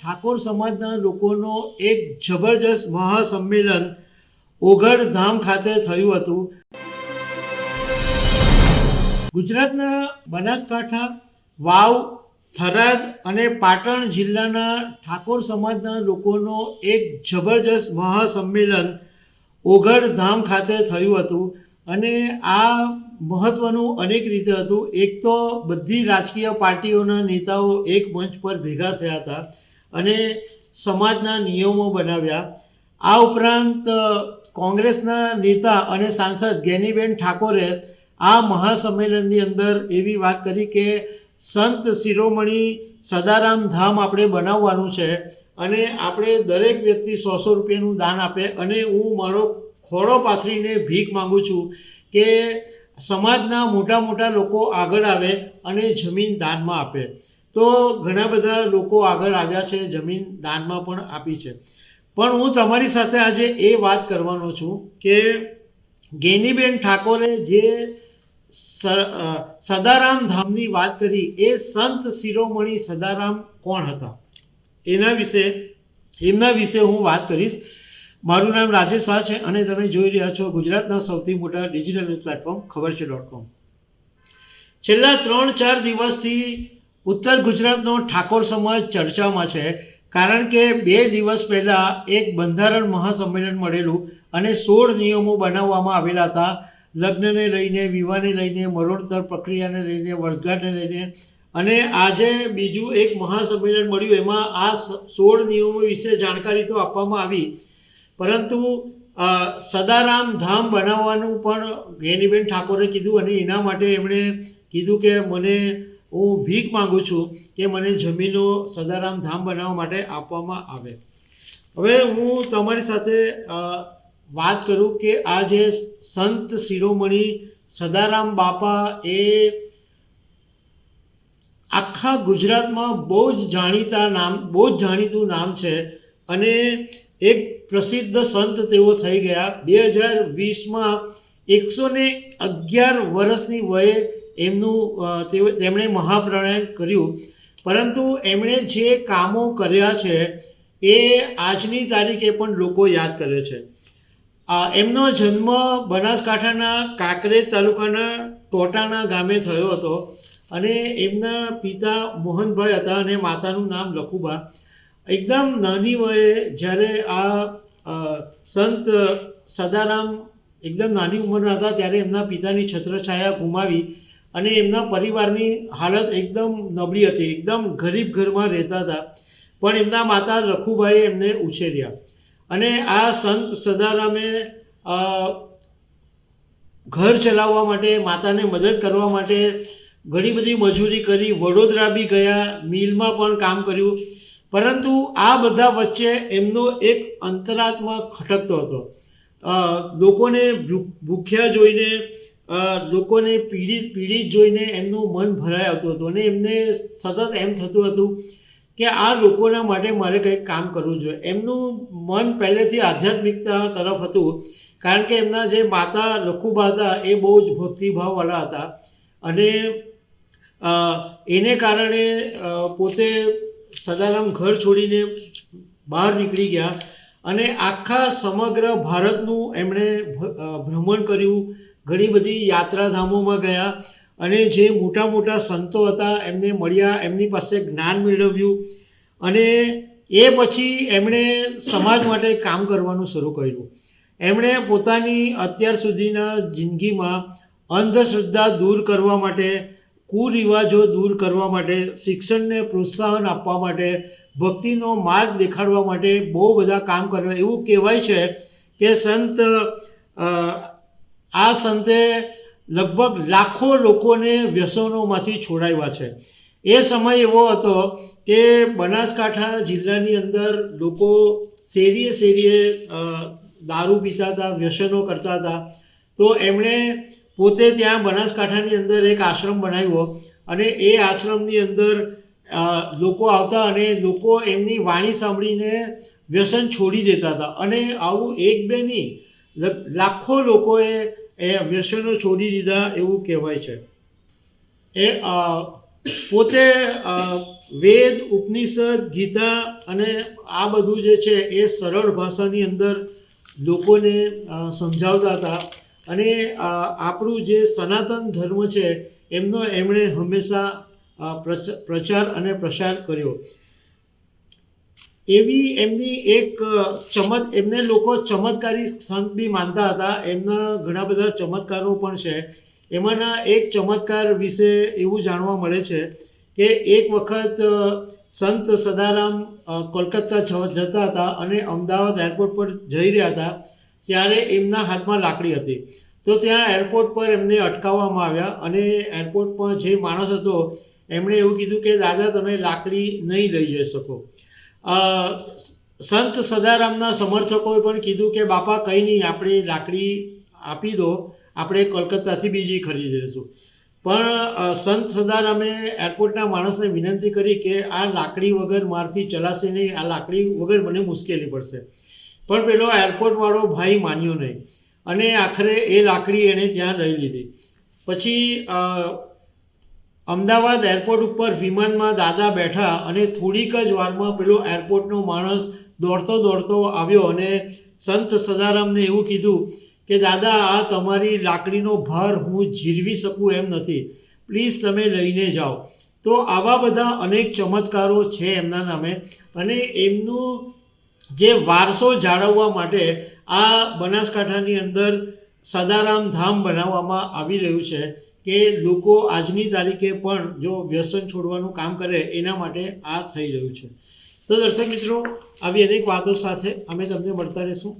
ઠાકોર સમાજના લોકોનો એક જબરજસ્ત મહાસંમેલન ઓગળ ધામ ખાતે થયું હતું. ગુજરાતના બનાસકાંઠા, વાવ, થરાદ અને પાટણ જિલ્લાના ઠાકોર સમાજના લોકોનો એક જબરજસ્ત મહાસંમેલન ઓગળ ધામ ખાતે થયું હતું અને આ મહત્ત્વનું અનેક રીતે હતું. એક તો બધી રાજકીય પાર્ટીઓના નેતાઓ એક મંચ પર ભેગા થયા હતા. અને સમાજના નિયમો બનાવ્યા. આ ઉપરાંત કોંગ્રેસના નેતા અને સાંસદ ગેનીબેન ઠાકોરે આ મહાસંમેલનની અંદર એવી વાત કરી કે સંત શિરોમણી સદારામ ધામ આપણે બનાવવાનું છે અને આપણે દરેક વ્યક્તિ સો સો રૂપિયાનું દાન આપે અને હું મારો ખોળો પાથરીને ભીખ માગું છું કે સમાજના મોટા મોટા લોકો આગળ આવે અને જમીન દાનમાં આપે. તો ઘણા બધા લોકો આગળ આવ્યા છે, જમીન દાનમાં પણ આપી છે. પણ હું તમારી સાથે આજે એ વાત કરવાનો છું કે ગેનીબેન ઠાકોરે જે સદારામ ધામની વાત કરી, એ સંત શિરોમણી સદારામ કોણ હતા? એના વિશે, એમના વિશે હું વાત કરીશ. મારું નામ રાજેશ શાહ છે અને તમે જોઈ રહ્યા છો ગુજરાતના સૌથી મોટા ડિજિટલ ન્યૂઝ પ્લેટફોર્મ, ખબર છે ડોટ કોમ છેલ્લા ત્રણ ચાર દિવસથી ઉત્તર ગુજરાતનો ઠાકોર સમાજ ચર્ચામાં છે, કારણ કે બે દિવસ પહેલાં એક બંધારણ મહાસંમેલન મળેલું અને સોળ નિયમો બનાવવામાં આવેલા હતા. લગ્નને લઈને, વિવાહને લઈને મરોડતર પ્રક્રિયાને લઈને વર્ષગાંઠને લઈને અને આજે બીજું એક મહાસંમેલન મળ્યું. એમાં આ સોળ નિયમો વિશે જાણકારી તો આપવામાં આવી, પરંતુ સદારામ ધામ બનાવવાનું પણ ગેનીબેન ઠાકોરે કીધું અને એના માટે એમણે કીધું કે મને હું ભીખ માગું છું કે મને જમીનો સદારામ ધામ બનાવવા માટે આપવામાં આવે. હવે હું તમારી સાથે વાત કરું કે આ જે સંત શિરોમણી સદારામ બાપા એ આખા ગુજરાતમાં બહુ જ જાણીતા નામ, બહુ જ જાણીતું નામ છે અને એક પ્રસિદ્ધ સંત તેઓ થઈ ગયા. બે હજાર વીસમાં એકસો ને અગિયાર વર્ષની વયે એમનું તેમણે મહાપ્રણયન કર્યું. પરંતુ એમણે જે કામો કર્યા છે, એ આજની તારીખે પણ લોકો યાદ કરે છે. એમનો જન્મ બનાસકાંઠાના કાંકરેજ તાલુકાના ટોટાના ગામે થયો હતો અને એમના પિતા મોહનભાઈ હતા અને માતાનું નામ લખુબા. એકદમ નાની વયે જ્યારે આ સંત સદારામ એકદમ નાની ઉંમરના હતા, ત્યારે એમના પિતાની છત્રછાયા ગુમાવી અને એમના પરિવારની હાલત એકદમ નબળી હતી. એકદમ ગરીબ ઘરમાં રહેતા હતા. પણ એમના માતા રખુભાઈએ એમને ઉછેર્યા. અને આ સંત સદારામે ઘર ચલાવવા માટે, માતાને મદદ કરવા માટે ઘણી બધી મજૂરી કરી. વડોદરા બી ગયા, મિલમાં પણ કામ કર્યું. પરંતુ આ બધા વચ્ચે એમનો એક અંતરાત્મા ખટકતો હતો. લોકોને ભૂખ્યા જોઈને લોકોને પીડિત પીડિત જોઈને એમનું મન ભરાઈ આવતું હતું અને એમને સતત એમ થતું હતું કે આ લોકોના માટે મારે કંઈક કામ કરવું જોઈએ. એમનું મન પહેલેથી આધ્યાત્મિકતા તરફ હતું કારણ કે એમના જે માતા લખુબા હતા એ બહુ જ ભક્તિભાવવાળા હતા અને એને કારણે પોતે સદારામ ઘર છોડીને બહાર નીકળી ગયા અને આખા સમગ્ર ભારતનું એમણે ભ્રમણ કર્યું ઘણી બધી યાત્રાધામોમાં ગયા અને જે મોટા મોટા સંતો હતા, એમને મળ્યા, એમની પાસે જ્ઞાન મેળવ્યું અને એ પછી એમણે સમાજ માટે કામ કરવાનું શરૂ કર્યું. એમણે પોતાની અત્યાર સુધીના જિંદગીમાં અંધશ્રદ્ધા દૂર કરવા માટે, કુરિવાજો દૂર કરવા માટે, શિક્ષણને પ્રોત્સાહન આપવા માટે, ભક્તિનો માર્ગ દેખાડવા માટે બહુ બધા કામ કરવા એવું કહેવાય છે કે સંત આ સંતે લગભગ લાખો લોકોને વ્યસનોમાંથી છોડાવ્યા છે. એ સમય એવો હતો કે બનાસકાંઠા જિલ્લાની અંદર લોકો શેરીએ શેરીએ દારૂ પીતા હતા વ્યસનો કરતા હતા તો એમણે પોતે ત્યાં બનાસકાંઠાની અંદર એક આશ્રમ બનાવ્યો અને એ આશ્રમની અંદર લોકો આવતા અને લોકો એમની વાણી સાંભળીને વ્યસન છોડી દેતા હતા અને આવું એક બે નહીં લાખો લોકોએ એ વ્યસનો છોડી દીધા એવું કહેવાય છે. એ પોતે વેદ, ઉપનિષદ, ગીતા અને આ બધું જે છે એ સરળ ભાષાની અંદર લોકોને સમજાવતા હતા. અને આપણું જે સનાતન ધર્મ છે એમનો એમણે હંમેશા પ્રચ- પ્રચાર અને પ્રસાર કર્યો. એવી એમની એક ચમત, એમને લોકો ચમત્કારી સંત બી માનતા હતા. એમના ઘણા બધા ચમત્કારો પણ છે. એમાંના એક ચમત્કાર વિશે એવું જાણવા મળે છે કે એક વખત સંત સદારામ કોલકાતા જતા હતા અને અમદાવાદ એરપોર્ટ પર જઈ રહ્યા હતા ત્યારે એમના હાથમાં લાકડી હતી. તો ત્યાં એરપોર્ટ પર એમને અટકાવવામાં આવ્યા અને એરપોર્ટ પર જે માણસ હતો એમણે એવું કીધું કે, દાદા, તમે લાકડી નહીં લઈ જઈ શકો. સંત સદારામના સમર્થકોએ પણ કીધું કે, બાપા, કંઈ નહીં, આપણે લાકડી આપી દો, આપણે કોલકાતાથી બીજી ખરીદી લઈશું. પણ સંત સદારામે એરપોર્ટના માણસને વિનંતી કરી કે, આ લાકડી વગર મારથી ચલાશે નહીં, આ લાકડી વગર મને મુશ્કેલી પડશે. પણ પેલો એરપોર્ટવાળો ભાઈ માન્યો નહીં. અને આખરે એ લાકડી એણે ત્યાં લઈ લીધી. પછી અમદાવાદ એરપોર્ટ ઉપર વિમાનમાં દાદા બેઠા અને થોડીક જ વારમાં પેલો એરપોર્ટનો માણસ દોડતો દોડતો આવ્યો અને સંત સદારામને એવું કીધું કે, દાદા, આ તમારી લાકડીનો ભાર હું જીરવી શકું એમ નથી. પ્લીઝ તમે લઈને જાઓ. તો આવા બધા અનેક ચમત્કારો છે એમના નામે અને એમનું જે વારસો જાળવવા માટે આ બનાસકાંઠાની અંદર સદારામ ધામ બનાવવામાં આવી રહ્યું છે. કે લોકો આજની તારીખે પણ જો વ્યસન છોડવાનું કામ કરે, એના માટે આ થઈ રહ્યું છે. તો દર્શક મિત્રો, આવી અનેક વાતો સાથે અમે તમને મળતા રહીશું.